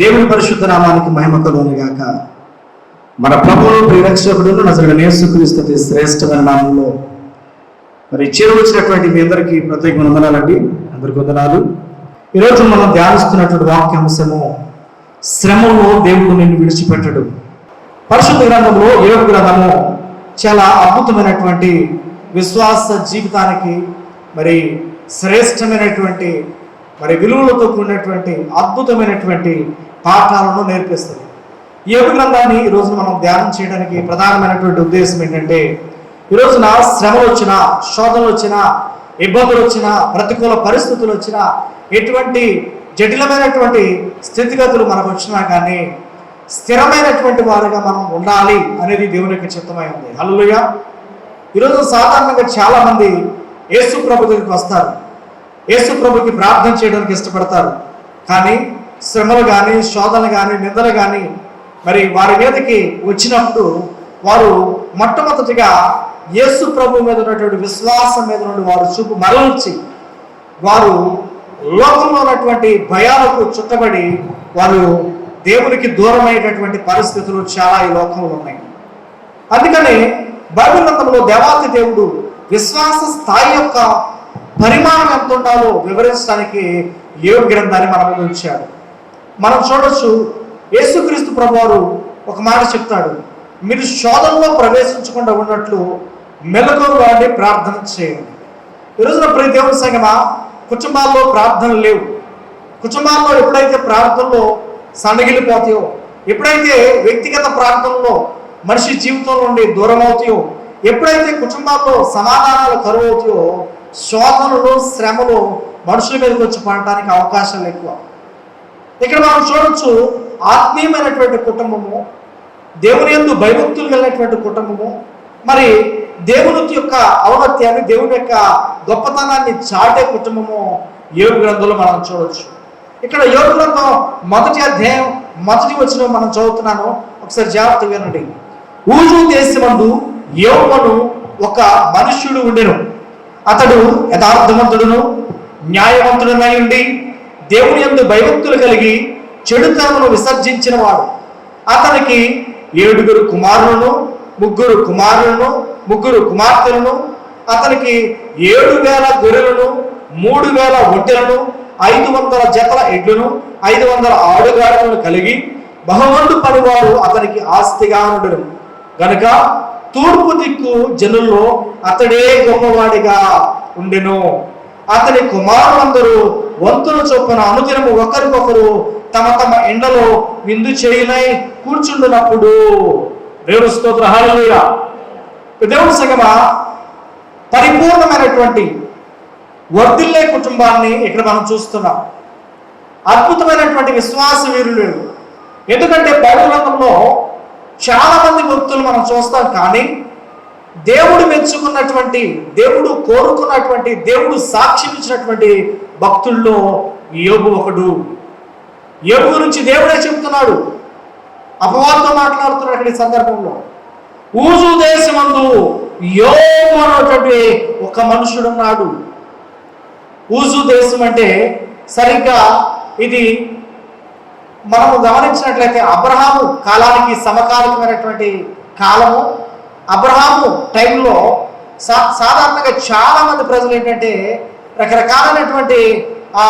దేవుని పరిశుద్ధ నామానికి మహిమ కలుగునుగాక. మన ప్రభువు ప్రిరక్షకుడును నజరుడు నేర్చుకునిస్తుంది శ్రేష్టమైన నామంలో మరి చేరువచ్చినటువంటి మీ అందరికీ ప్రత్యేక వందనాలండి. అందరికి వందనాలు. ఈరోజు మనం ధ్యానిస్తున్నటువంటి వాక్యాంశము శ్రమలో దేవుడు నిన్ను విడిచిపెట్టడు. పరిశుద్ధ గ్రంథంలో యోగ గ్రంథము చాలా అద్భుతమైనటువంటి విశ్వాస జీవితానికి మరి శ్రేష్టమైనటువంటి మరి విలువలతో కూడినటువంటి అద్భుతమైనటువంటి పాఠాలను నేర్పిస్తుంది. ఈ యోగ గ్రంథాన్ని ఈ రోజు మనం ధ్యానం చేయడానికి ప్రధానమైనటువంటి ఉద్దేశం ఏంటంటే ఈ రోజున శ్రమలు వచ్చినా శోధనలు వచ్చినా ఇబ్బందులు వచ్చినా ప్రతికూల పరిస్థితులు వచ్చినా ఎటువంటి జటిలమైనటువంటి స్థితిగతులు మనకు వచ్చినా కానీ స్థిరమైనటువంటి వారుగా మనం ఉండాలి అనేది దేవుని యొక్క చిత్తమై ఉంది. హల్లుగా ఈరోజు సాధారణంగా చాలామంది యేసు ప్రభు దగ్గరికి వస్తారు. యేసు ప్రభుకి ప్రార్థన చేయడానికి ఇష్టపడతారు. కానీ శ్రమలు కానీ శోధనలు కానీ నిందలు కానీ మరి వారి మీదకి వచ్చినప్పుడు వారు మొట్టమొదటిగా యేసు ప్రభు మీద ఉన్నటువంటి విశ్వాసం మీద నుండి వారు చూపు మరల్చి వారు లోకంలో ఉన్నటువంటి భయాలకు చుట్టబడి వారు దేవునికి దూరమైనటువంటి పరిస్థితులు చాలా ఈ లోకంలో ఉన్నాయి. అందుకని బైబిల్ గ్రంథంలో దేవాతి దేవుడు విశ్వాస స్థాయి యొక్క పరిమాణం ఎంత ఉండాలో వివరించడానికి ఏడు గ్రంథాన్ని మన ఉంచాడు. మనం చూడొచ్చు యేసుక్రీస్తు ప్రభువారు ఒక మాట చెప్తాడు. మీరు శోధనలో ప్రవేశించకుండా ఉన్నట్లు మెలకువగానే ప్రార్థన చేయండి. ఈ రోజున ప్రతి దేవుని సంగమా కుటుంబాల్లో ప్రార్థనలు లేవు. కుటుంబాల్లో ఎప్పుడైతే ప్రార్థనలో సన్నగిలిపోతాయో ఎప్పుడైతే వ్యక్తిగత ప్రార్థనలో మనిషి జీవితం నుండి దూరం అవుతాయో ఎప్పుడైతే కుటుంబాల్లో సమాధానాలు కరువు అవుతాయో శోధనలు శ్రమలు మనుషుల మీదకి వచ్చి పడటానికి అవకాశాలు ఎక్కువ. ఇక్కడ మనం చూడొచ్చు ఆత్మీయమైనటువంటి కుటుంబము దేవుని ఎందు భయభక్తులు కలిగినటువంటి కుటుంబము. మరి దేవుని యొక్క ఔన్నత్యాన్ని దేవుని యొక్క గొప్పతనాన్ని చాటే కుటుంబము యోగ గ్రంథంలో మనం చూడొచ్చు. ఇక్కడ యోగ గ్రంథం మొదటి అధ్యాయం మొదటి వచ్చిన మనం చదువుతున్నాను. ఒకసారి జాగ్రత్త వినండి. ఊజు దేశమందు యోగను ఒక మనుష్యుడు ఉండెను. అతడు యథార్థవంతుడును న్యాయవంతుడునై ఉండి దేవుని ఎందు భయభక్తులు కలిగి చెడుతనమును విసర్జించిన వాడు. అతనికి ఏడుగురు కుమారులను ముగ్గురు కుమారులను ముగ్గురు కుమార్తెలను అతనికి ఏడు వేల గొర్రెలను మూడు వేల ఒంటెలను ఐదు వందల జతల ఎడ్లను ఐదు వందల ఆడుగాడులను కలిగి బహుమండు పనివారు అతనికి ఆస్తిగా ఉండడు గనుక తూర్పు దిక్కు జనుల్లో అతడే గొప్పవాడిగా ఉండెను. అతని కుమారులందరూ వంతుల చొప్పున అనుదినము ఒకరికొకరు తమ తమ ఎండలో విందు చేయనై కూర్చుండునప్పుడు. దేవుడు స్తోత్ర. హల్లెలూయా. దేవుని సంగమా పరిపూర్ణమైనటువంటి వర్ధిల్లే కుటుంబాన్ని ఇక్కడ మనం చూస్తున్నాం. అద్భుతమైనటువంటి విశ్వాస వీరులు. ఎందుకంటే బైబిల్ గ్రంథంలో చాలా మంది భక్తులు మనం చూస్తాం కానీ దేవుడు మెచ్చుకున్నటువంటి దేవుడు కోరుకున్నటువంటి దేవుడు సాక్ష్యం ఇచ్చినటువంటి భక్తుల్లో యోగు ఒకడు. యోగు గురించి దేవుడే చెప్తున్నాడు. అపవాదం మాట్లాడుతున్నాడు అక్కడ సందర్భంలో. ఊజు దేశమందు యోగు అనేటువంటి ఒక మనుషుడు ఉన్నాడు. ఊజు దేశం అంటే సరిగ్గా ఇది మనము గమనించినట్లయితే అబ్రహాము కాలానికి సమకాలికమైనటువంటి కాలము. అబ్రహాము టైంలో సా సాధారణంగా చాలామంది ప్రజలు ఏంటంటే రకరకాలైనటువంటి ఆ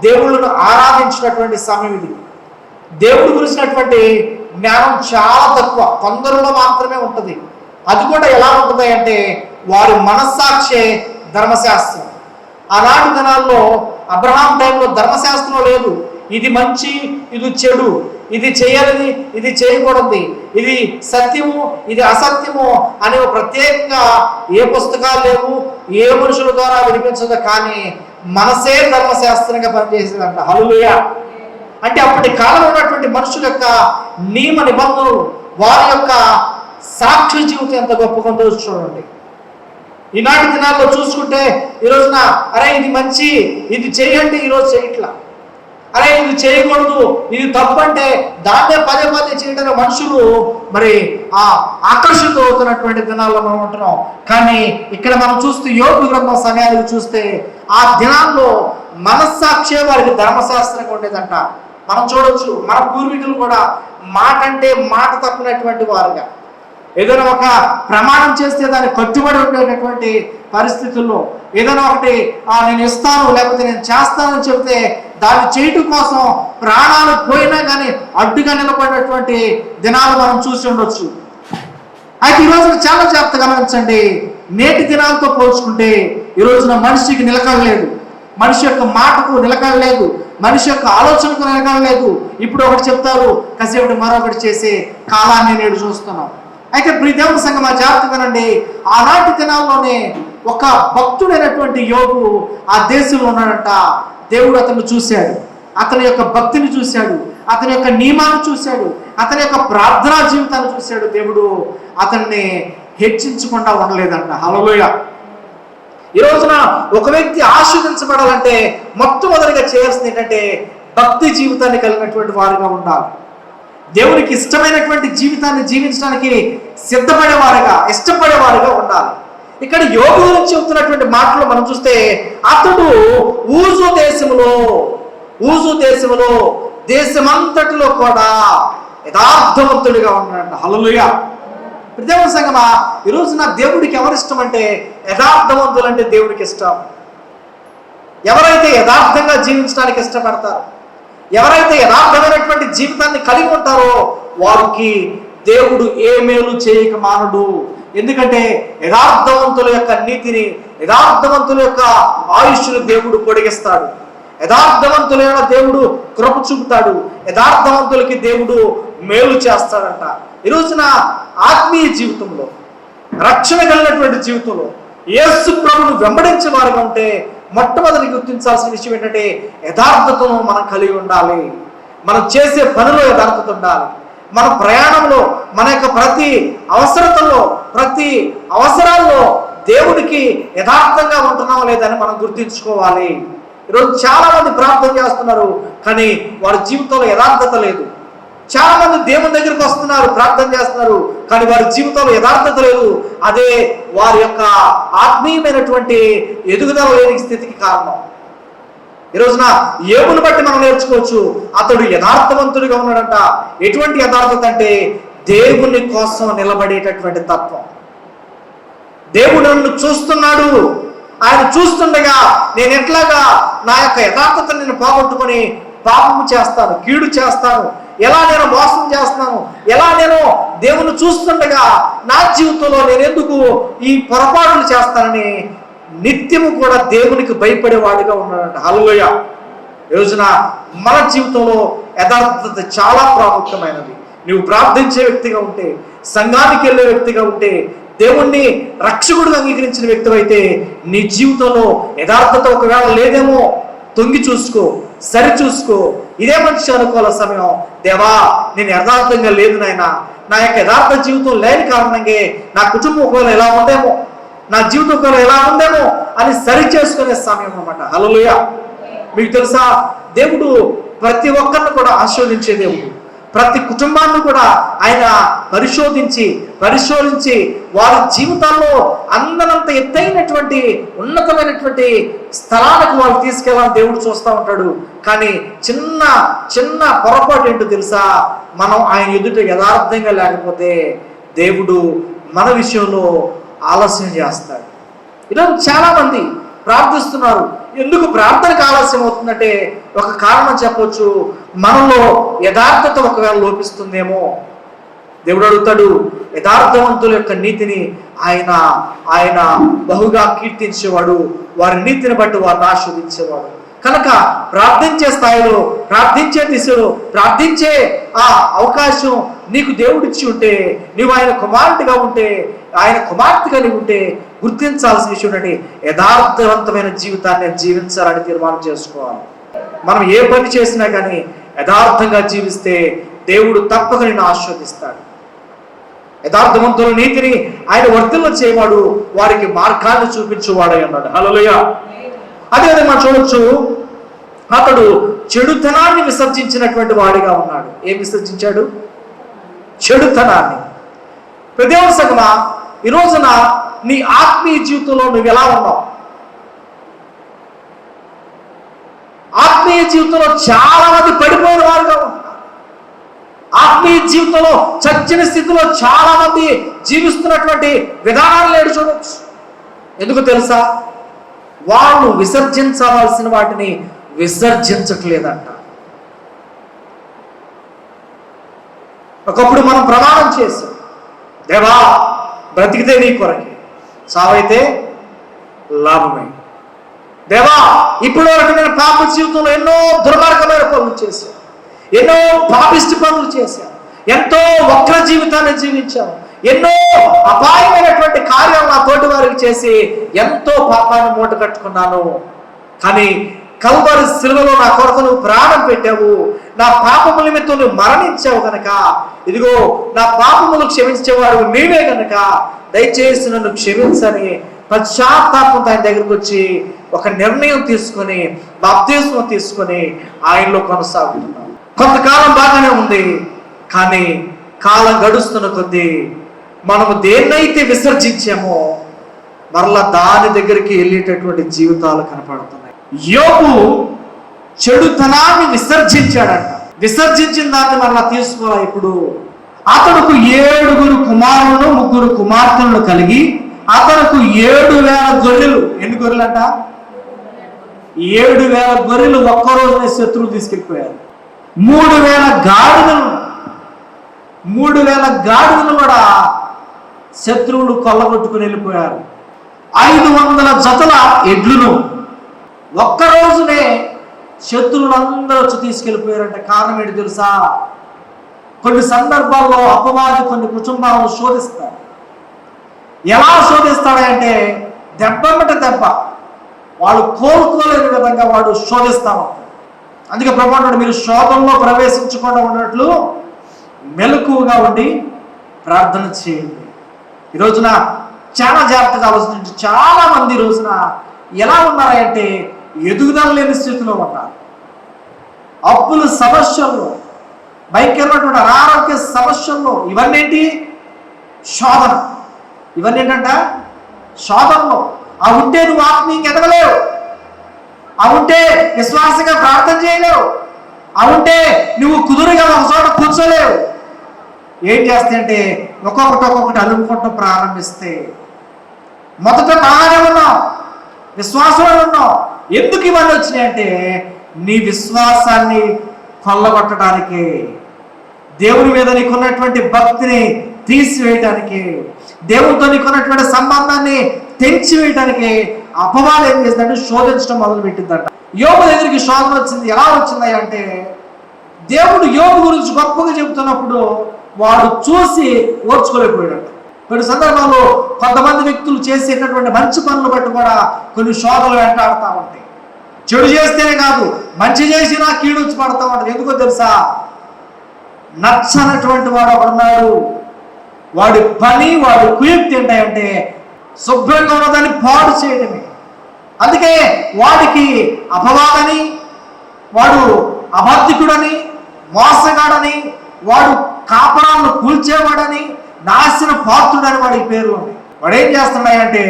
దేవుళ్ళను ఆరాధించినటువంటి సమయం ఇది. దేవుడి గురించినటువంటి జ్ఞానం చాలా తక్కువ కొందరిలో మాత్రమే ఉంటుంది. అది కూడా ఎలా ఉంటుంది అంటే వారి మనస్సాక్షే ధర్మశాస్త్రం. ఆనాటి దినాల్లో అబ్రహాం టైంలో ధర్మశాస్త్రం లేదు. ఇది మంచి ఇది చెడు. ఇది చేయాలని ఇది చేయకూడదు. ఇది సత్యము ఇది అసత్యము అనే ఒక ప్రత్యేకంగా ఏ పుస్తకాలు లేవు ఏ మనుషుల ద్వారా వినిపించదు కానీ మనసే ధర్మశాస్త్రంగా పనిచేసిందంట. హలుయ అంటే అప్పటి కాలంలో ఉన్నటువంటి మనుషుల యొక్క నియమ నిబంధనలు వారి యొక్క సాక్షి జీవితం ఎంత గొప్పగా చూడండి. ఈనాటి దినాల్లో చూసుకుంటే ఈ రోజున అరే ఇది మంచి ఇది చేయండి ఈరోజు చేయట్లా. అరే ఇది చేయకూడదు. ఇది తప్పంటే దాన్నే పదే పదే చేయడానికి మనుషులు మరి ఆ ఆకర్షిత అవుతున్నటువంటి దినాల్లో మనం ఉంటున్నాం. కానీ ఇక్కడ మనం చూస్తే యోగు గ్రంథం సమయానికి చూస్తే ఆ దినాల్లో మనస్సాక్షే వారికి ధర్మశాస్త్రంగా ఉండేదంట. మనం చూడొచ్చు మన పూర్వీకులు కూడా మాట అంటే మాట తప్పినటువంటి వారుగా. ఏదైనా ఒక ప్రమాణం చేస్తే దాన్ని కట్టుబడి ఉండేటటువంటి పరిస్థితుల్లో ఏదైనా ఒకటి "ఆ, నేను ఇస్తాను లేకపోతే నేను చేస్తానని చెబితే దాన్ని చేయటం కోసం ప్రాణాలు పోయినా కానీ అడ్డుగా నిలబడినటువంటి దినాలు మనం చూసి ఉండొచ్చు. అయితే ఈ రోజున చాలా జాగ్రత్త గమనించండి. నేటి దినాలతో పోల్చుకుంటే ఈ రోజున మనిషికి నిలకడలేదు మనిషి యొక్క మాటకు నిలకడలేదు మనిషి యొక్క ఆలోచనకు నిలకడలేదు ఇప్పుడు ఒకటి చెప్తారు కసేపటి మరొకటి చేసే కాలాన్ని నేడు చూస్తున్నాం. అయితే ప్రీదేవుని సంఘం ఆ జాగ్రత్త వినండి. ఆనాటి దినాల్లోనే ఒక భక్తుడైనటువంటి యోగు ఆ దేశంలో ఉన్నాడంట. దేవుడు అతను చూశాడు. అతని యొక్క భక్తిని చూశాడు. అతని యొక్క నియమాన్ని చూశాడు. అతని యొక్క ప్రార్థనా జీవితాన్ని చూశాడు. దేవుడు అతన్ని హెచ్చించకుండా ఉండలేదంట. హలోయ ఈ రోజున ఒక వ్యక్తి ఆశీర్వదించబడాలంటే మొట్టమొదటిగా చేయాల్సింది ఏంటంటే భక్తి జీవితాన్ని కలిగినటువంటి వారుగా ఉండాలి. దేవునికి ఇష్టమైనటువంటి జీవితాన్ని జీవించడానికి సిద్ధపడేవారుగా ఇష్టపడేవారుగా ఉండాలి. ఇక్కడ యోగు గురించి చెబుతున్నటువంటి మాటలు మనం చూస్తే అతడు ఊజు దేశములో ఊజు దేశములో దేశమంతటిలో కూడా యథార్థవంతుడిగా ఉన్నాడు హలలుగా ప్రదేవ సంగమా ఈ రోజున దేవుడికి ఎవరిష్టం అంటే యథార్థవంతులు అంటే దేవుడికి ఇష్టం. ఎవరైతే యథార్థంగా జీవించడానికి ఇష్టపడతారు ఎవరైతే యథార్థమైనటువంటి జీవితాన్ని కలిగి ఉంటారో వారికి దేవుడు ఏ మేలు చేయక మానడు. ఎందుకంటే యథార్థవంతుల యొక్క నీతిని యథార్థవంతుల యొక్క ఆయుష్ను దేవుడు పొడిగిస్తాడు. యథార్థవంతులైన దేవుడు కృప చూపుతాడు. యథార్థవంతులకి దేవుడు మేలు చేస్తాడంట. ఈ రోజున ఆత్మీయ జీవితంలో రక్షణ కలిగినటువంటి జీవితంలో యేసు ప్రభును వెంబడించే వారుగా ఉంటే మొట్టమొదటి గుర్తించాల్సిన విషయం ఏంటంటే యథార్థతను మనం కలిగి ఉండాలి. మనం చేసే పనిలో యథార్థత ఉండాలి. మన ప్రయాణంలో మన యొక్క ప్రతి అవసరతలో ప్రతి అవసరాల్లో దేవుడికి యథార్థంగా ఉంటున్నామా లేదని మనం గుర్తించుకోవాలి. ఈరోజు చాలామంది ప్రార్థన చేస్తున్నారు కానీ వారి జీవితంలో యథార్థత లేదు. చాలామంది దేవుని దగ్గరికి వస్తున్నారు ప్రార్థన చేస్తున్నారు కానీ వారి జీవితంలో యథార్థత లేదు. అదే వారి యొక్క ఆత్మీయమైనటువంటి ఎదుగుదల లేని స్థితికి కారణం. ఈ రోజున ఏమును బట్టి మనం నేర్చుకోవచ్చు? అతడు యథార్థవంతుడిగా ఉన్నాడంట. ఎటువంటి యథార్థత అంటే దేవుని కోసం నిలబడేటటువంటి తత్వం. దేవుడు నన్ను చూస్తున్నాడు. ఆయన చూస్తుండగా నేను ఎట్లాగా నా యొక్క యథార్థతను నేను పోగొట్టుకొని పాపము చేస్తాను కీడు చేస్తాను ఎలా నేను మోసం చేస్తాను ఎలా నేను దేవుని చూస్తుండగా నా జీవితంలో నేను ఎందుకు ఈ పొరపాట్లు చేస్తానని నిత్యము కూడా దేవునికి భయపడేవాడిగా ఉన్నాడంట. హలోయ రోజున మన జీవితంలో యథార్థత చాలా ప్రాముఖ్యమైనది. నువ్వు ప్రార్థించే వ్యక్తిగా ఉంటే సంఘానికి వెళ్ళే వ్యక్తిగా ఉంటే దేవుణ్ణి రక్షకుడిగా అంగీకరించిన వ్యక్తి అయితే నీ జీవితంలో యథార్థత ఒకవేళ లేదేమో తొంగి చూసుకో సరి చూసుకో. ఇదే మనిషి అనుకోవాల సమయం. దేవా నేను యథార్థంగా లేదు నాయన. నా యొక్క యథార్థ జీవితం లేని కారణంగా నా కుటుంబం ఒకవేళ ఎలా ఉందేమో నా జీవితం ఎలా ఉందేమో అని సరి చేసుకునే సమయం అనమాట హలలుయ మీకు తెలుసా? దేవుడు ప్రతి ఒక్కరిని కూడా ఆశీర్వదించే దేవుడు. ప్రతి కుటుంబాన్ని కూడా ఆయన పరిశోధించి పరిశోధించి వారి జీవితాల్లో అందనంత ఎత్తైనటువంటి ఉన్నతమైనటువంటి స్థలాలకు వాళ్ళు తీసుకెళ్ళాలని దేవుడు చూస్తూ ఉంటాడు. కానీ చిన్న చిన్న పొరపాటు ఏంటో తెలుసా? మనం ఆయన ఎదుట యథార్థంగా లేకపోతే దేవుడు మన విషయంలో ఆలస్యం చేస్తాడు. ఈరోజు చాలామంది ప్రార్థిస్తున్నారు. ఎందుకు ప్రార్థనకు ఆలస్యం అవుతుందంటే ఒక కారణం చెప్పొచ్చు. మనలో యథార్థత ఒకవేళ లోపిస్తుందేమో. దేవుడు అడుగుతాడు యథార్థవంతుల యొక్క నీతిని ఆయన ఆయన బహుగా కీర్తించేవాడు వారి నీతిని బట్టి వారిని ఆస్వాదించేవాడు కనుక ప్రార్థించే స్థాయిలో ప్రార్థించే దిశలో ప్రార్థించే ఆ అవకాశం నీకు దేవుడిచ్చి ఉంటే నీవు ఆయన కుమారుడిగా ఉంటే ఆయన కుమార్తె కలిగి ఉంటే గుర్తించాల్సిన విషయం ఏంటంటే యథార్థవంతమైన జీవితాన్ని జీవించాలని తీర్మానం చేసుకోవాలి. మనం ఏ పని చేసినా కానీ యథార్థంగా జీవిస్తే దేవుడు తప్పక నిన్ను ఆస్వాదిస్తాడు యథార్థవంతుల నీతిని ఆయన వర్తిల్లో చేయవాడు వారికి మార్గాన్ని చూపించేవాడై అన్నాడు హలోయ అదే మనం చూడొచ్చు అతడు చెడుతనాన్ని విసర్జించినటువంటి వాడిగా ఉన్నాడు. ఏం విసర్జించాడు? చెడుతనాన్ని. ప్రదేవ సంగమా ఈ రోజున నీ ఆత్మీయ జీవితంలో నువ్వు ఎలా ఉన్నావు? ఆత్మీయ జీవితంలో చాలా మంది పడిపోయిన వారుగా ఉన్నారు. ఆత్మీయ జీవితంలో చచ్చిన స్థితిలో చాలా మంది జీవిస్తున్నటువంటి విధానాలు లేడు చూడవచ్చు ఎందుకు తెలుసా? వాళ్ళు విసర్జించవలసిన వాటిని విసర్జించట్లేదంట. ఒకప్పుడు మనం ప్రమాణం చేసాం దేవా బ్రతికితే నీ కొరకే. సావైతే లాభమే. దేవా ఇప్పుడు వరకు నేను పాప జీవితంలో ఎన్నో దుర్మార్గమైన పనులు చేశాను. ఎన్నో పాపిష్టి పనులు చేశాను. ఎంతో వక్ర జీవితాన్ని జీవించాను. ఎన్నో అపాయమైనటువంటి కార్యాలు నా తోటి వారికి చేసి ఎంతో పాపాన్ని మూట కట్టుకున్నాను. కానీ కల్వరి సిలువలో నా కొరకు నువ్వు ప్రాణం పెట్టావు. నా పాపము నిమిత్తం నువ్వు మరణించావు గనక. ఇదిగో నా పాపములు క్షమించేవాడు నీవే గనక. దయచేసి నన్ను క్షమించని పశ్చాత్తాపంతో ఆయన దగ్గరకు వచ్చి ఒక నిర్ణయం తీసుకొని బాప్తీసం తీసుకొని ఆయనలో కొనసాగుతున్నాం కొంతకాలం బాగానే ఉంది కానీ కాలం గడుస్తున్న కొద్దీ మనము దేన్నైతే విసర్జించామో మరలా దాని దగ్గరికి వెళ్ళేటటువంటి జీవితాలు కనపడుతున్నాయి. యోగు చెడుతనాన్ని విసర్జించాడంట. విసర్జించిన దాన్ని మరలా తీసుకోవాలి ఇప్పుడు? అతడుకు ఏడుగురు కుమారులను ముగ్గురు కుమార్తెలను కలిగి అతనుకు ఏడు వేల గొర్రెలు. ఎన్ని గొర్రెలంట? ఏడు వేల గొర్రెలు ఒక్క రోజునే శత్రువులు తీసుకెళ్ళిపోయారు. మూడు వేల గాడిదలు. మూడు వేల గాడిదలు కూడా శత్రువులు కొల్లగొట్టుకుని వెళ్ళిపోయారు. ఐదు వందల జతల ఎడ్లను ఒక్క శత్రువులందరూ వచ్చి తీసుకెళ్ళిపోయారంటే కారణం ఏంటి తెలుసా? కొన్ని సందర్భాల్లో అపవాది కొన్ని కుటుంబాలను శోధిస్తారు. ఎలా శోధిస్తాడంటే దెబ్బమ్మట దెబ్బ. వాళ్ళు కోలుకోలేని విధంగా వాడు శోధిస్తా అందుకే ప్రభావం మీరు శోధంలో ప్రవేశించకుండా ఉన్నట్లు మెలకువగా ఉండి ప్రార్థన చేయండి. ఈ రోజున చాలా జాగ్రత్తగా ఆలోచించి చాలా మంది రోజున ఎలా ఉన్నారంటే ఎదుగుదల లేని స్థితిలో ఉన్నారు. అప్పుల సమస్యల్లో భయంకరమైనటువంటి అనారోగ్య సమస్యల్లో ఇవన్నేంటి శోధన. ఇవన్నీ ఏంటంట శోధనలో. ఆ ఉంటే నువ్వు ఆత్మీయంగా ఎదగలేవు. ఆ ఉంటే విశ్వాసంగా ప్రార్థన చేయలేవు. ఆ ఉంటే నువ్వు కుదురుగా ఒక చోట కూర్చోలేవు. ఏం చేస్తాయంటే ఒక్కొక్కటి ఒక్కొక్కటి అలుముకుంటూ ప్రారంభిస్తే. మొదట బాగానే ఉన్నావు. విశ్వాసంలో ఉన్నావు. ఎందుకు ఇవన్నీ వచ్చినాయంటే నీ విశ్వాసాన్ని కొల్లగొట్టడానికి దేవుని మీద నీకున్నటువంటి భక్తిని తీసివేయటానికి దేవునితో నీకున్నటువంటి సంబంధాన్ని తెంచివేయటానికి అపవాదం ఏం చేసిందంటే శోధించడం మొదలు పెట్టిందంట యోగు దగ్గరికి శోధన వచ్చింది. ఎలా వచ్చింది అంటే దేవుడు యోగు గురించి గొప్పగా చెబుతున్నప్పుడు వాడు చూసి ఓర్చుకోలేకపోయాడు కొన్ని సందర్భాల్లో కొంతమంది వ్యక్తులు చేసేటటువంటి మంచి పనులు బట్టి కూడా కొన్ని శోధలు వెంటాడుతూ ఉంటాయి. చెడు చేస్తేనే కాదు మంచి చేసినా కీడు పడతా ఉంటుంది. ఎందుకో తెలుసా? నచ్చనటువంటి వాడు ఒకడున్నాడు వాడి పని వాడి కుయుక్తి ఏంటంటే శుభ్రంగా ఉన్నదాన్ని పాడు చేయడమే. అందుకే వాడికి అపవాదని వాడు అబద్ధికుడని మోసగాడని వాడు కాపరాలను కూల్చేవాడని నాశన పాత్రుడని వాడి పేర్లు ఉన్నాయి వాడు ఏం చేస్తున్నాయంటే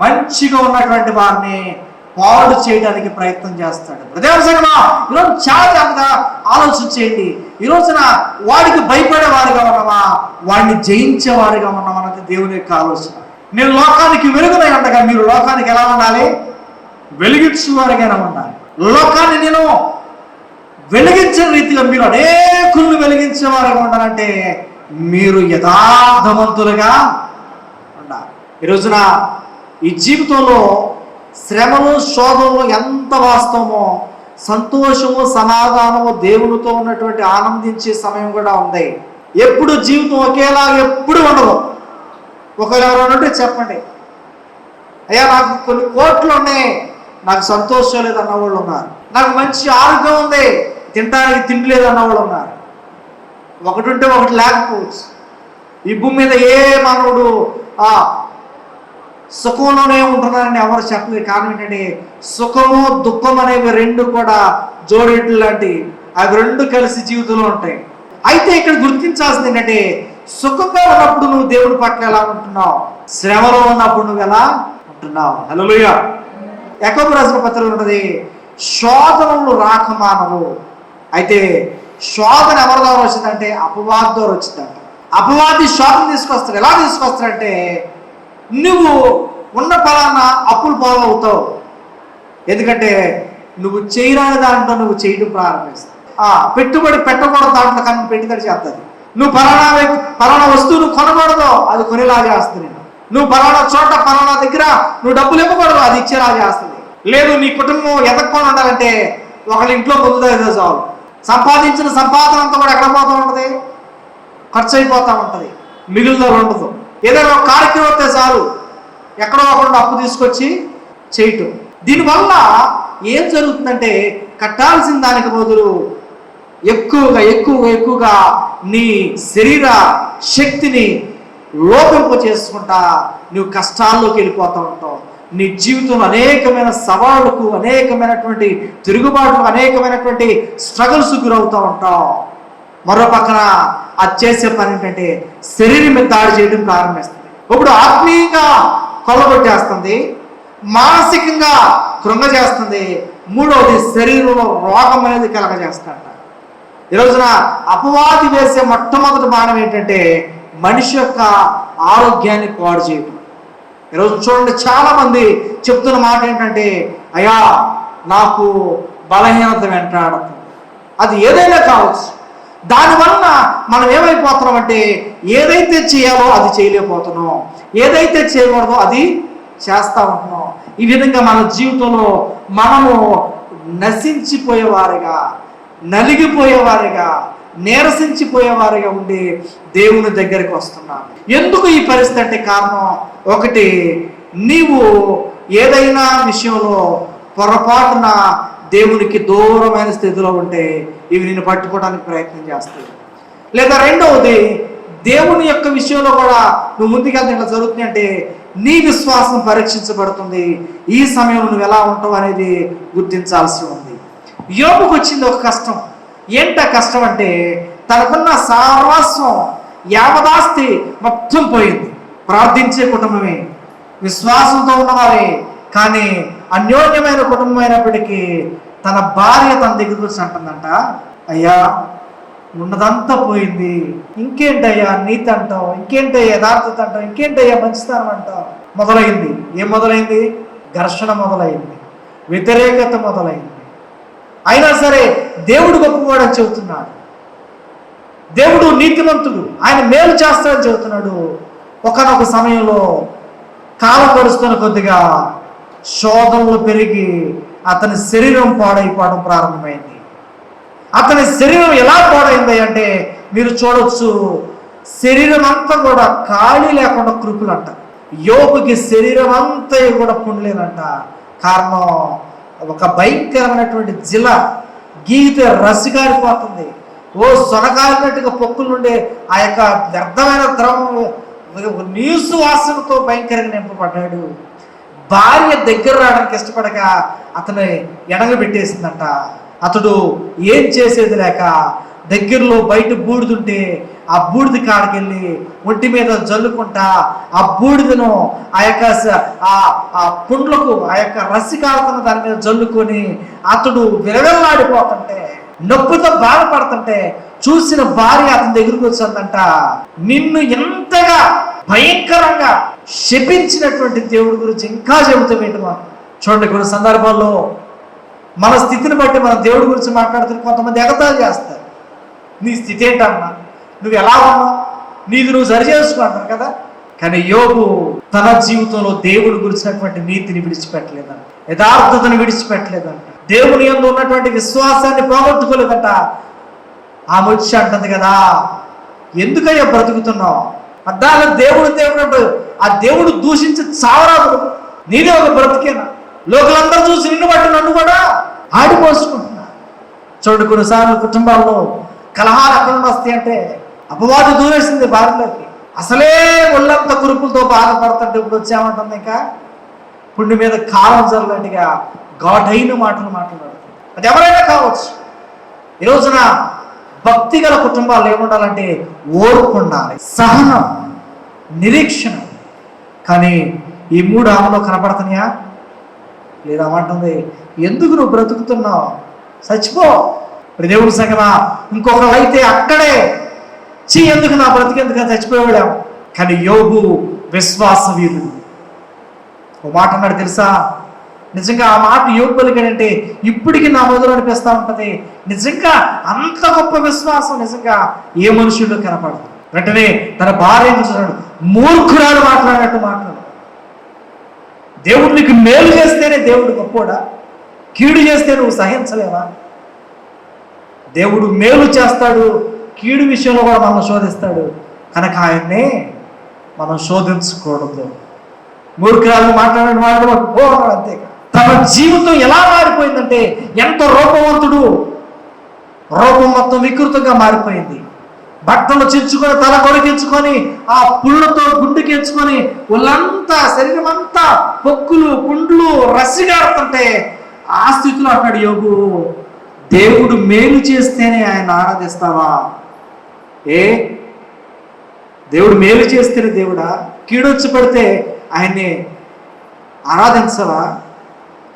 మంచిగా ఉన్నటువంటి వారిని పాడు చేయడానికి ప్రయత్నం చేస్తాడు. హృదయవసంగా ఈరోజు చాలా జాగ్రత్తగా ఆలోచించేయండి ఈ రోజున వాడికి భయపడే వారిగా ఉన్నామా? వాడిని జయించేవారుగా ఉన్నామా అన్నది దేవుని యొక్క ఆలోచన. నేను లోకానికి వెలుగునై ఉండగా మీరు లోకానికి ఎలా ఉండాలి? వెలిగించేవారిగానే ఉండాలి. లోకాన్ని నేను వెలిగించిన రీతిలో మీరు అనేకులను వెలిగించేవారుగా ఉండాలంటే మీరు యథార్థవంతులుగా ఉండాలి. ఈ రోజున ఈ జీవితంలో శ్రమలు శోధనలు ఎంత వాస్తవమో సంతోషము సమాధానము దేవునితో ఉన్నటువంటి ఆనందించే సమయం కూడా ఉంది. ఎప్పుడు జీవితం ఒకేలా ఎప్పుడు ఉండదు. ఒకవేళ ఉంటే చెప్పండి. అయ్యా నాకు కొన్ని కోట్లు ఉన్నాయి. నాకు సంతోషం లేదు అన్న వాళ్ళు ఉన్నారు. నాకు మంచి ఆరోగ్యం ఉంది. తినడానికి తిండి లేదు అన్న వాళ్ళు ఉన్నారు. ఒకటి ఉంటే ఒకటి లేకపోవచ్చు ఈ భూమి మీద ఏ మానవుడు ఆ సుఖంలోనే ఉంటున్నారని ఎవరు చెప్పలేదు కారణం ఏంటంటే సుఖము దుఃఖం అనేవి రెండు కూడా జోడేట్లు లాంటివి అవి రెండు కలిసి జీవితంలో ఉంటాయి. అయితే ఇక్కడ గుర్తించాల్సింది ఏంటంటే సుఖంగా ఉన్నప్పుడు నువ్వు దేవుడి పట్ల ఎలా ఉంటున్నావు? శ్రమలో ఉన్నప్పుడు నువ్వు ఎలా ఉంటున్నావు? హలోయ ఎకబు రాసిన పత్రం ఉన్నది శోధనలు రాకమానవు అయితే శోధన ఎవరి ద్వారా వచ్చిందంటే అపవాది ద్వారా వచ్చిందంట. అపవాది శోధన తీసుకొస్తాడు ఎలా తీసుకొస్తాడంటే నువ్వు ఉన్న ఫలానా అప్పులు పాలవుతావు ఎందుకంటే నువ్వు చేయరాని దాంట్లో నువ్వు చేయడం ప్రారంభిస్తావు. ఆ పెట్టుబడి పెట్టకూడదు దాంట్లో కానీ పెట్టుబడి చేస్తుంది. నువ్వు పలానా వ్యక్తి పలానా వస్తువును కొనకూడదు అది కొనేలా చేస్తుంది నువ్వు పలానా చోట పలానా దగ్గర నువ్వు డబ్బులు ఇవ్వకూడదు అది ఇచ్చేలా చేస్తుంది. లేదు నీ కుటుంబం ఎదక్కొని ఉండాలంటే ఒకళ్ళ ఇంట్లో పొందుతా చాలు. సంపాదించిన సంపాదన అంతా కూడా ఎక్కడ పోతూ ఉంటుంది? ఖర్చు అయిపోతూ ఉంటుంది. మిగిలిన ఉండదు. ఏదైనా ఒక కార్యక్రమం వస్తే చాలు. ఎక్కడో ఒకళ్ళు అప్పు తీసుకొచ్చి చేయటం. దీనివల్ల ఏం జరుగుతుందంటే కట్టాల్సిన దానికి బదులు ఎక్కువగా ఎక్కువగా ఎక్కువగా నీ శరీర శక్తిని లోపింప చేసుకుంటా నువ్వు కష్టాల్లోకి వెళ్ళిపోతూ ఉంటావు. నీ జీవితంలో అనేకమైన సవాళ్ళకు అనేకమైనటువంటి తిరుగుబాటుకు అనేకమైనటువంటి స్ట్రగుల్స్ గురవుతూ ఉంటావు మరో పక్కన అది చేసే పని ఏంటంటే శరీరం మీద దాడి చేయడం ప్రారంభిస్తుంది. ఇప్పుడు ఆత్మీయంగా కొలగొట్టేస్తుంది మానసికంగా కృంగజేస్తుంది మూడవది శరీరంలో రోగం అనేది కలగజేస్తాడ ఈ రోజున అపవాది వేసే మొట్టమొదటి బాణం ఏంటంటే మనిషి యొక్క ఆరోగ్యాన్ని పాడు చేయటం. ఈరోజు చూడండి చాలా మంది చెప్తున్న మాట ఏంటంటే అయ్యా నాకు బలహీనత వెంటాడుతుంది అది ఏదైనా కావచ్చు. దానివల్ల మనం ఏమైపోతున్నాం అంటే ఏదైతే చేయాలో అది చేయలేకపోతున్నాం. ఏదైతే చేయకూడదో అది చేస్తా ఉంటున్నాం. ఈ విధంగా మన జీవితంలో మనము నశించిపోయేవారిగా నలిగిపోయేవారిగా నీరసించిపోయేవారిగా ఉండి దేవుని దగ్గరికి వస్తున్నాను. ఎందుకు ఈ పరిస్థితి అంటే కారణం ఒకటి నీవు ఏదైనా విషయంలో పొరపాటున దేవునికి దూరమైన స్థితిలో ఉంటే ఇవి నేను పట్టుకోవడానికి ప్రయత్నం చేస్తాయి. లేదా రెండవది దేవుని యొక్క విషయంలో కూడా నువ్వు ముందుకెళ్తే ఇట్లా జరుగుతుంది అంటే నీ విశ్వాసం పరీక్షించబడుతుంది. ఈ సమయంలో నువ్వు ఎలా ఉంటావు అనేది గుర్తించాల్సి ఉంది. యోగుకు వచ్చింది ఒక కష్టం. ఏంటా కష్టం అంటే తనకున్న సర్వస్వం యావదాస్తి మొత్తం పోయింది. ప్రార్థించే కుటుంబమే. విశ్వాసంతో ఉన్నవారే. కానీ అన్యోన్యమైన కుటుంబం అయినప్పటికీ తన భార్య తన దగ్గరికి వచ్చి అంటుందంట అయ్యా ఉన్నదంతా పోయింది. ఇంకేంటయ్యా నీతి అంటావు? ఇంకేంటయ్యా యథార్థత అంటావు? ఇంకేంటయ్యా మంచితనం అంటావు? మొదలైంది. ఏం మొదలైంది? ఘర్షణ మొదలైంది. వ్యతిరేకత మొదలైంది. అయినా సరే దేవుడు గొప్పవాడని చెబుతున్నాడు. దేవుడు నీతిమంతుడు. ఆయన మేలు చేస్తాడని చెబుతున్నాడు. ఒకనొక సమయంలో కాలం గడుస్తున్న కొద్దిగా శోధనలు పెరిగి అతని శరీరం పాడైపోవడం ప్రారంభమైంది. అతని శరీరం ఎలా పాడైంది అంటే మీరు చూడవచ్చు శరీరం అంతా కూడా ఖాళీ లేకుండా కృపులంట. యోగుకి శరీరం అంతా కూడా పుండలేనంట కారణం ఒక భయంకరమైనటువంటి జిల గీగితే రసిగారిపోతుంది ఓ సొనగారినట్టుగా పొక్కుల నుండి ఆ యొక్క వ్యర్థమైన ద్రవం నీసు వాసనతో భయంకరంగా నింపబడ్డాడు. భార్య దగ్గర రావడానికి ఇష్టపడక అతని ఎడగబెట్టేసిందంట అతడు ఏం చేసేది లేక దగ్గరలో బయట బూడిదుంటే ఆ బూడిద కాడికెళ్ళి ఒంటి మీద జల్లుకుంటా ఆ బూడిదను ఆ యొక్క ఆ ఆ పుండ్లకు ఆ యొక్క రసి కాలుతున్న దాని మీద జల్లుకొని అతడు విరవెల్లాడిపోతుంటే నొప్పితో బాధపడుతుంటే చూసిన భార్య అతని దగ్గరికి వచ్చిందంట నిన్ను ఎంతగా భయంకరంగా శపించినటువంటి దేవుడి గురించి ఇంకా చెబుతామేంటమా చూడండి కొన్ని సందర్భాల్లో మన స్థితిని బట్టి మన దేవుడి గురించి మాట్లాడుతున్న కొంతమంది ఎగతాలు చేస్తారు. నీ స్థితి ఏంటన్నా నువ్వు ఎలా ఉన్నావు నీది నువ్వు సరి చేసుకుంటారు కదా? కానీ యోగు తన జీవితంలో దేవుడు గురించినటువంటి నీతిని విడిచిపెట్టలేదంట. యథార్థతను విడిచిపెట్టలేదంట. దేవుని ఎందు ఉన్నటువంటి విశ్వాసాన్ని పోగొట్టుకోలేదంట. ఆమె వచ్చి అంటుంది కదా ఎందుకయ్యా బ్రతుకుతున్నావు? అద్దాల దేవుడు దేవుడు ఆ దేవుడు దూషించి చావరాదు. నీదే ఒక బ్రతికేనా? లోకలందరూ చూసి నిన్ను బట్టి నన్ను కూడా ఆడిపోసుకుంటున్నా చూడు కొన్నిసార్లు కుటుంబాల్లో కలహాలు అక్కడ వస్తాయి అంటే అపవాదు దూరేసింది భార్యలోకి అసలే ఒళ్ళంత కురుపులతో బాధపడుతుంటే ఇప్పుడు వచ్చామంటుంది ఇంకా. పుండి మీద కాలం జరగట్టుగా ఘాటైన మాటలు మాట్లాడుతుంది. అది ఎవరైనా కావచ్చు. ఈ రోజున భక్తి గల కుటుంబాలు ఏముండాలంటే ఓర్పు ఉండాలి సహనం నిరీక్షణ. కానీ ఈ మూడు ఆమెలో కనపడుతున్నాయా లేదా అంటుంది ఎందుకు నువ్వు బ్రతుకుతున్నావు? చచ్చిపో. దేవుడి సంగమా? ఇంకొకరు అయితే అక్కడే చీ ఎందుకు నా బ్రతికెందుకు అని కానీ యోగు విశ్వాస వీరుడు ఓ మాట అన్నాడు తెలుసా? నిజంగా ఆ మాట యోగు పలికాడంటే ఇప్పటికి నా మొదలు అనిపిస్తూ ఉంటది. నిజంగా అంత గొప్ప విశ్వాసం నిజంగా ఏ మనుషుల్లో కనపడదు. వెంటనే తన భార్య చూస్తున్నాడు మూర్ఖురాలు మాట్లాడినట్టు మాట్లాడు. దేవుడు నీకు మేలు చేస్తేనే దేవుడు గొప్పోడా? కీడు చేస్తే నువ్వు సహించలేవా? దేవుడు మేలు చేస్తాడు కీడు విషయంలో కూడా మనం శోధిస్తాడు. కనుక ఆయన్నే మనం శోధించకూడదు మూర్ఖురాలు మాట్లాడిన వాడు పోవడం అంతే. తన జీవితం ఎలా మారిపోయిందంటే ఎంత రూపవంతుడు రూపం మొత్తం వికృతంగా మారిపోయింది. బట్టలు చించుకొని తల కొరికించుకొని ఆ పుళ్ళతో గుండెకించుకొని ఒళ్ళంతా శరీరం అంతా పొక్కులు పుండ్లు రసిగాడుతుంటే ఆ స్థితిలో అన్నాడు యోగు దేవుడు మేలు చేస్తేనే ఆయన ఆరాధిస్తావా? ఏ? దేవుడు మేలు చేస్తున్న దేవుడా? కీడొచ్చి పడితే ఆయన్ని ఆరాధించవా?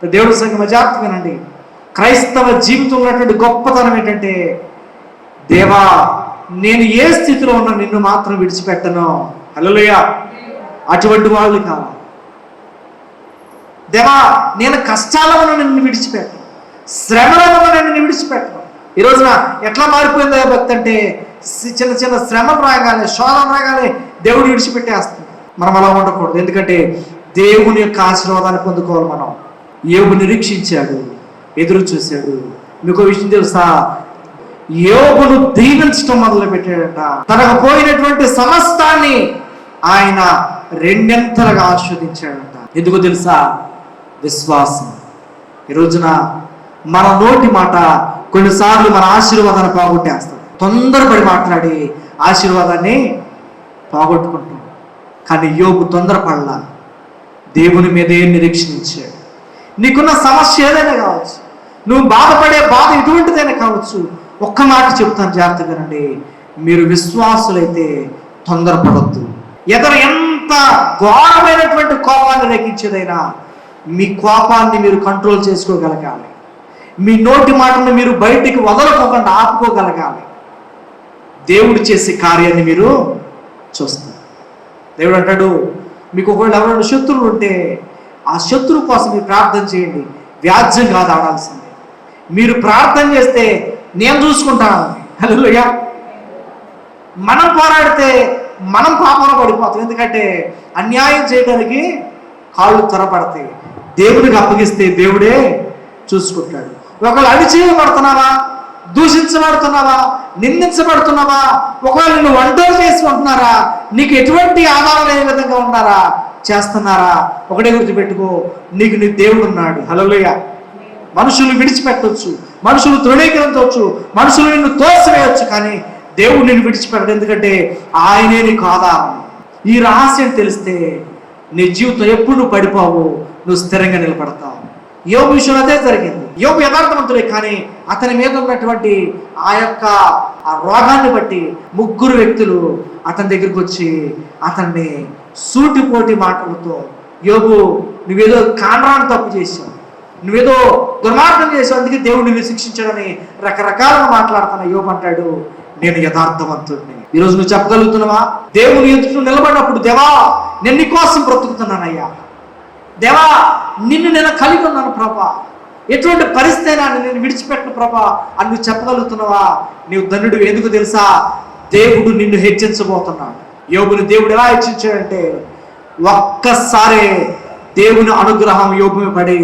దేవుడి సంగమ జాగ్రత్తగానండి క్రైస్తవ జీవితంలో ఉన్నటువంటి గొప్పతనం ఏంటంటే దేవా నేను ఏ స్థితిలో ఉన్నా నిన్ను మాత్రం విడిచిపెట్టను. హలోయ అటువంటి వాళ్ళు కావాలి దేవా నేను కష్టాల వల్ల నిన్ను విడిచిపెట్టను. శ్రమల వల్ల నిన్ను విడిచిపెట్టను. ఈ రోజున ఎట్లా మారిపోయిందో భక్తి అంటే చిన్న చిన్న శ్రమలు రాగానే శోధన రాగానే దేవుడు విడిచిపెట్టేస్తుంది. మనం అలా ఉండకూడదు. ఎందుకంటే దేవుని యొక్క ఆశీర్వాదాన్ని పొందుకోవాలి మనం. ఏవు నిరీక్షించాడు ఎదురు చూశాడు. మీకు విషయం తెలుసా? యోగును దీవించడం మొదలు పెట్టాడట తనకు పోయినటువంటి సమస్తాన్ని ఆయన రెండెంతలుగా ఆస్వాదించాడట. ఎందుకు తెలుసా? విశ్వాసం. ఈ రోజున మన నోటి మాట కొన్నిసార్లు మన ఆశీర్వాదాన్ని పోగొట్టేస్తాం తొందరపడి మాట్లాడి ఆశీర్వాదాన్ని పోగొట్టుకుంటాం. కానీ యోగు తొందరపడలా. దేవుని మీదే నిరీక్షించాడు. నీకున్న సమస్య ఏదైనా కావచ్చు నువ్వు బాధపడే బాధ ఎటువంటిదైనా కావచ్చు ఒక్క మాట చెప్తాను జాగ్రత్తగా అండి మీరు విశ్వాసులైతే తొందరపడద్దు. ఎదరు ఎంత ఘోరమైనటువంటి కోపాన్ని రేకించేదైనా మీ కోపాన్ని మీరు కంట్రోల్ చేసుకోగలగాలి. మీ నోటి మాటను మీరు బయటికి వదలకోకుండా ఆపుకోగలగాలి. దేవుడు చేసే కార్యాన్ని మీరు చూస్తారు. దేవుడు అంటాడు మీకు ఒకవేళ ఎవరైనా శత్రువులు ఉంటే ఆ శత్రువు కోసం మీరు ప్రార్థన చేయండి. వ్యాజ్యం కాదు ఆడాల్సిందే. మీరు ప్రార్థన చేస్తే నేను చూసుకుంటాను. హలోయ మనం పోరాడితే మనం పాపంలో పడిపోతాం. ఎందుకంటే అన్యాయం చేయడానికి కాళ్ళు త్వరపడతాయి. దేవుడికి అప్పగిస్తే దేవుడే చూసుకుంటాడు. ఒకవేళ అణిచేయబడుతున్నావా దూషించబడుతున్నావా నిందించబడుతున్నావా? ఒకవేళ నువ్వు ఒంటరి చేసి ఉంటున్నారా? నీకు ఎటువంటి ఆధారం లేని విధంగా ఉన్నారా చేస్తున్నారా? ఒకటే గుర్తుపెట్టుకో నీకు నీ దేవుడు ఉన్నాడు. హలోయ మనుషులు విడిచిపెట్టవచ్చు మనుషులు తృణీకరించవచ్చు మనుషులు నిన్ను తోసివేయచ్చు కానీ దేవుడు నిన్ను విడిచిపెట్టడు. ఎందుకంటే ఆయనే నీకు ఆధారం. ఈ రహస్యం తెలిస్తే నీ జీవితం ఎప్పుడు నువ్వు పడిపోవు నువ్వు స్థిరంగా నిలబడతావు. యోగు విషయంలో అదే జరిగింది. యోగు యథార్థవంతుడే కానీ అతని మీద ఉన్నటువంటి ఆ యొక్క ఆ రోగాన్ని బట్టి ముగ్గురు వ్యక్తులు అతని దగ్గరికి వచ్చి అతన్ని సూటిపోటి మాటలతో యోగు నువ్వేదో కాండ్రాన్ని తప్పు చేశావు. నువ్వేదో దుర్మార్గం చేసావు అందుకే దేవుడు నిన్ను శిక్షించడని రకరకాలుగా మాట్లాడుతున్న యోగు అంటాడు. నేను యథార్థవంతుడిని ఈరోజు నువ్వు చెప్పగలుగుతున్నావా? దేవుని ఎదుట నిలబడినప్పుడు దేవా నిన్ను కోసం బ్రతుకుతున్నానయ్యా. దేవా నిన్ను నేను కలిగి ఉన్నాను ప్రభా. ఎటువంటి పరిస్థితి అయినా నేను విడిచిపెట్టిన ప్రభా అని నువ్వు చెప్పగలుగుతున్నావా? నీవు ధనుడు ఎందుకు తెలుసా? దేవుడు నిన్ను హెచ్చించబోతున్నాడు. యోగుని దేవుడు ఎలా హెచ్చించాడంటే ఒక్కసారే దేవుని అనుగ్రహం యోగమే పడి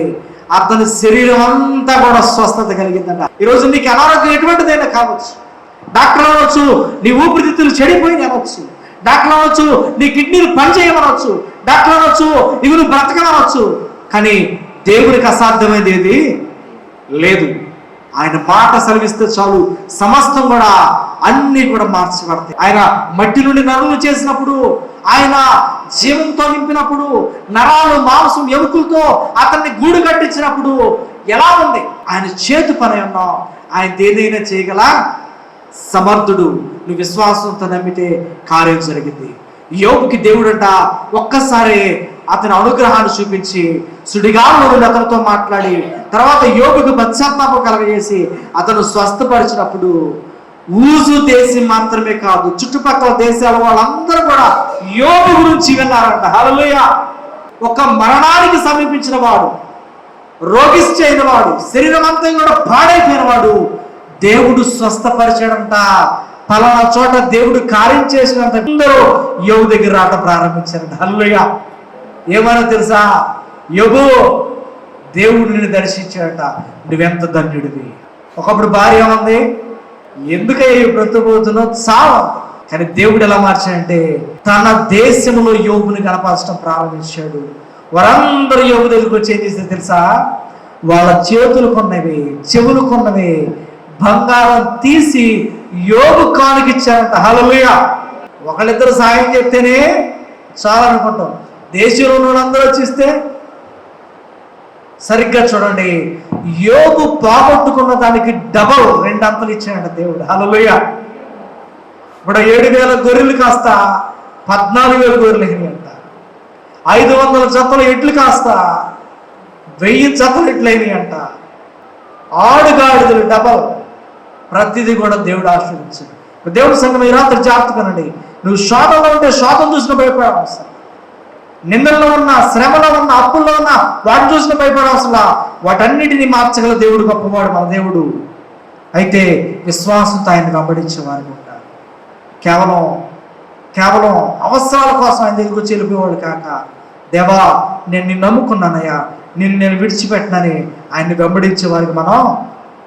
అతని శరీరం అంతా కూడా స్వస్థత కలిగిందంట. ఈరోజు నీకు అనారోగ్యం ఎటువంటిదైనా కావచ్చు. డాక్టర్ అనవచ్చు నీ ఊపిరితిత్తులు చెడిపోయి అనవచ్చు డాక్టర్ అనవచ్చు నీ కిడ్నీలు పనిచేయమనవచ్చు డాక్టర్ అనవచ్చు ఇవి నువ్వు బ్రతకనవచ్చు కానీ దేవుడికి అసాధ్యమైనది ఏది? లేదు. ఆయన మాట సెలవిస్తే చాలు. సమస్తం కూడా అన్నీ కూడా మార్చబడతాయి. ఆయన మట్టి నుండి నరులు చేసినప్పుడు ఆయన జీవంతో నింపినప్పుడు నరాలు మాంసం ఎముకలతో అతన్ని గూడు కట్టించినప్పుడు ఎలా ఉంది? ఆయన చేతి పని ఉన్నాం ఆయన దేనైనా చేయగల సమర్థుడు. నువ్వు విశ్వాసంతో నమ్మితే కార్యం జరిగింది. యోగుకి దేవుడంట ఒక్కసారి అతని అనుగ్రహాన్ని చూపించి సుడిగాలు అతనితో మాట్లాడి తర్వాత యోగుకు పశ్చాత్తాపం కలగజేసి అతను స్వస్థపరిచినప్పుడు ఊజు దేశం మాత్రమే కాదు చుట్టుపక్కల దేశాల వాళ్ళందరూ కూడా యోగు గురించి విన్నారంట. హలలుయ ఒక మరణానికి సమీపించిన వాడు రోగిష్టి వాడు శరీరం అంతా కూడా పాడైపోయిన వాడు దేవుడు స్వస్థపరిచాడంట. పలానా చోట దేవుడు కార్యం చేసినంత అందరూ యోగు దగ్గర రాట ప్రారంభించారంట. హల్లెలూయ! ఏమైనా తెలుసా? యగో దేవుడు నిన్ను దర్శించాడట. నువ్వెంత ధన్యుడివి? ఒకప్పుడు భార్య ఉంది ఎందుకయ్యా బ్రతుకుతున్నావు? చావు. కానీ దేవుడు ఎలా మార్చాడంటే తన దేశంలో యోగుని కనపరచడం ప్రారంభించాడు. వారందరూ యోగు దగ్గరికి వచ్చి ఏం చేస్తే తెలుసా? వాళ్ళ చేతులు కొన్నవి చెవులు కొన్నవి బంగారం తీసి యోగు కానుకిచ్చారంట హల్లెలూయ. ఒకళ్ళిద్దరు సాయం చెప్తేనే చాలనుకుంటాం. దేశంలో ఉన్న వాళ్ళందరూ వచ్చిస్తే సరిగ్గా చూడండి. యోగు పోగొట్టుకున్న దానికి డబల్ రెండు అంతలు ఇచ్చాడంట దేవుడు. హలోయ ఇప్పుడు ఏడు వేల గొర్రెలు కాస్త పద్నాలుగు వేల గొర్రెలు అంట. ఐదు వందల జతల ఎట్లు కాస్త వెయ్యి జతలు ఎడ్లయినాయి అంట. ఆడుగాడిదలు డబల్. ప్రతిదీ కూడా దేవుడు ఆశ్రయించాడు దేవుడి సంఘం ఈ రాత్రి జాగ్రత్తగానండి నువ్వు శోధంలో ఉంటే శోధం చూసిన భయపడాలి అవసరం నిందల్లో ఉన్న శ్రమలో ఉన్న అప్పుల్లో ఉన్న వాటిని చూసిన భయపడవసలా వాటన్నిటిని మార్చగల దేవుడు గొప్పవాడు మన దేవుడు. అయితే విశ్వాసంతో ఆయన వెంబడించే వారికి ఉంటారు కేవలం కేవలం అవసరాల కోసం ఆయన దగ్గరకు వచ్చి కాక దేవా నేను నిన్ను నమ్ముకున్నానయ్యా నిన్ను నేను విడిచిపెట్టినని ఆయన్ని వెంబడించే వారికి మనం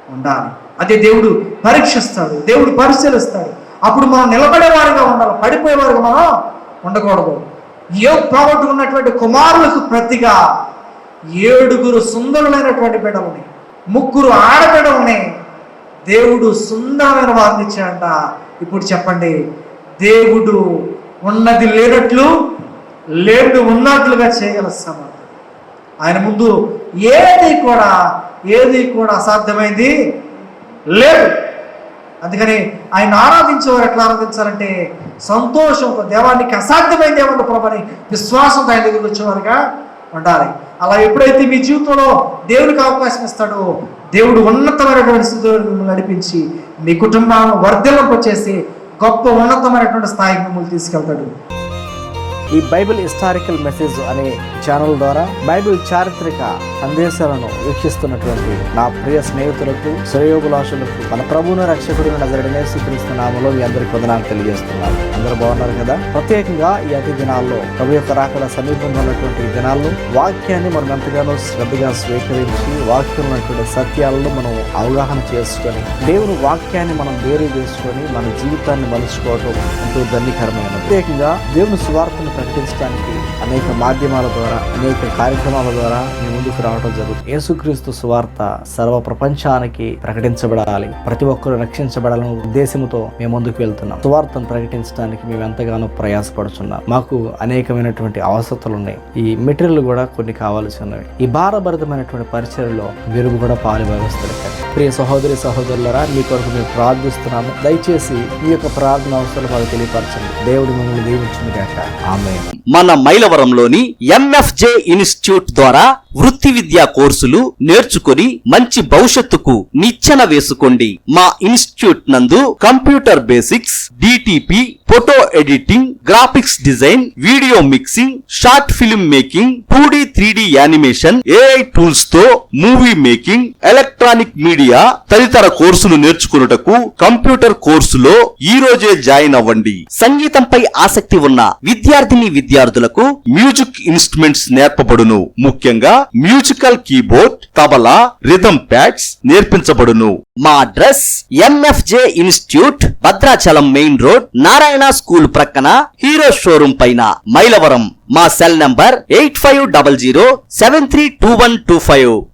ఉండాలి. అదే దేవుడు పరీక్షిస్తాడు దేవుడు పరిశీలిస్తాడు. అప్పుడు మనం నిలబడే వారిగా ఉండాలి పడిపోయే వారిగా మనం ఉండకూడదు. ఏ పోగొట్టుకున్నటువంటి కుమారులకు ప్రతిగా ఏడుగురు సుందరులైనటువంటి బిడ్డలని ముగ్గురు ఆడబిడవుని దేవుడు సుందరమైన వారిని ఇచ్చాడంట. ఇప్పుడు చెప్పండి దేవుడు ఉన్నది లేనట్లు లేడు ఉన్నట్లుగా చేయగల సమర్థ ఆయన ముందు ఏది కూడా ఏది కూడా అసాధ్యమైంది లేదు. అందుకని ఆయన ఆరాధించేవారు ఎట్లా ఆరాధించాలంటే సంతోషంతో దేవానికి అసాధ్యమైంది ఏమన్నా ప్రభని విశ్వాసంతో ఆయన దగ్గరికి వచ్చేవారుగా ఉండాలి. అలా ఎప్పుడైతే మీ జీవితంలో దేవునికి అవకాశం ఇస్తాడో దేవుడు ఉన్నతమైనటువంటి స్థితిలో మిమ్మల్ని నడిపించి మీ కుటుంబాలను వర్ధలింపచేసి గొప్ప ఉన్నతమైనటువంటి స్థాయికి మిమ్మల్ని తీసుకెళ్తాడు. ఈ బైబిల్ హిస్టారికల్ మెసేజ్ అనే ఛానల్ ద్వారా బైబిల్ చారిత్రక సందేశాలను వీక్షిస్తున్నటువంటి నా ప్రియ స్నేహితులకు శ్రేయోభిలాషులకు మన ప్రభువును రక్షకుడు నజరడనే స్వీకరిస్తున్న నామలో మీ అందరికి వందనాలు తెలియజేస్తున్నాను. అందరూ బాగున్నారు కదా? ప్రత్యేకంగా ఈ అతి దినాల్లో ప్రభు యొక్క రాకడ సమీపంలో ఉన్నటువంటి ఈ దినాల్లో వాక్యాన్ని మనం ఎంతగానో శ్రద్ధగా స్వీకరించి వాక్యంలో ఉన్నటువంటి సత్యాలను మనం అవగాహన చేసుకొని దేవుని వాక్యాన్ని మనం వేరే చేసుకొని మన జీవితాన్ని మలుచుకోవటం ఎంతో ధన్యకరమైన ప్రత్యేకంగా దేవుని స్వార్థను ప్రకటించడానికి అనేక మాధ్యమాల ద్వారా అనేక కార్యక్రమాల ద్వారా మీ ముందుకు రావడం జరుగుతుంది. యేసుక్రీస్తు సువార్త సర్వ ప్రపంచానికి ప్రకటించబడాలి. ప్రతి ఒక్కరు రక్షించబడాలనే ఉద్దేశంతో మేము ముందుకు వెళ్తున్నాం. సువార్తను ప్రకటించడానికి మేము ఎంతగానో ప్రయాసపడుతున్నాం మాకు అనేకమైనటువంటి అవసరతలు ఉన్నాయి ఈ మెటీరియల్ కూడా కొన్ని కావాల్సి ఉన్నవి ఈ భారభరితమైనటువంటి పరిచయలో మీరు కూడా పాలు ప్రియ సహోదరి సహోదరులరా మీ కొరకు మేము ప్రార్థిస్తున్నాము. దయచేసి మీ యొక్క ప్రార్థన అవసరాలు మాకు తెలియపరచండి. దేవుడు మిమ్మల్ని దీవించును కాక ఆమె మన మైలవరంలోని ఎంఎఫ్జే ఇన్స్టిట్యూట్ ద్వారా వృత్తి విద్యా కోర్సులు నేర్చుకొని మంచి భవిష్యత్తుకు నిచ్చెన వేసుకోండి. మా ఇన్స్టిట్యూట్ నందు computer basics DTP photo editing graphics design video mixing short film making two D three D animation AI టూల్స్తో movie making electronic media తదితర కోర్సులు నేర్చుకున్నటకు కంప్యూటర్ కోర్సులో ఈ రోజే జాయిన్ అవ్వండి. సంగీతంపై ఆసక్తి ఉన్న విద్యార్థిని విద్యార్థులకు మ్యూజిక్ ఇన్స్ట్రుమెంట్స్ నేర్పబడును. ముఖ్యంగా musical keyboard tabla rhythm pads నేర్పించబడును. మా address MFJ institute Bhadrachalam main road Narayana school ప్రక్కన హీరో షోరూమ్ పైన మైలవరం మా cell number eight five double zero seven three two one two five.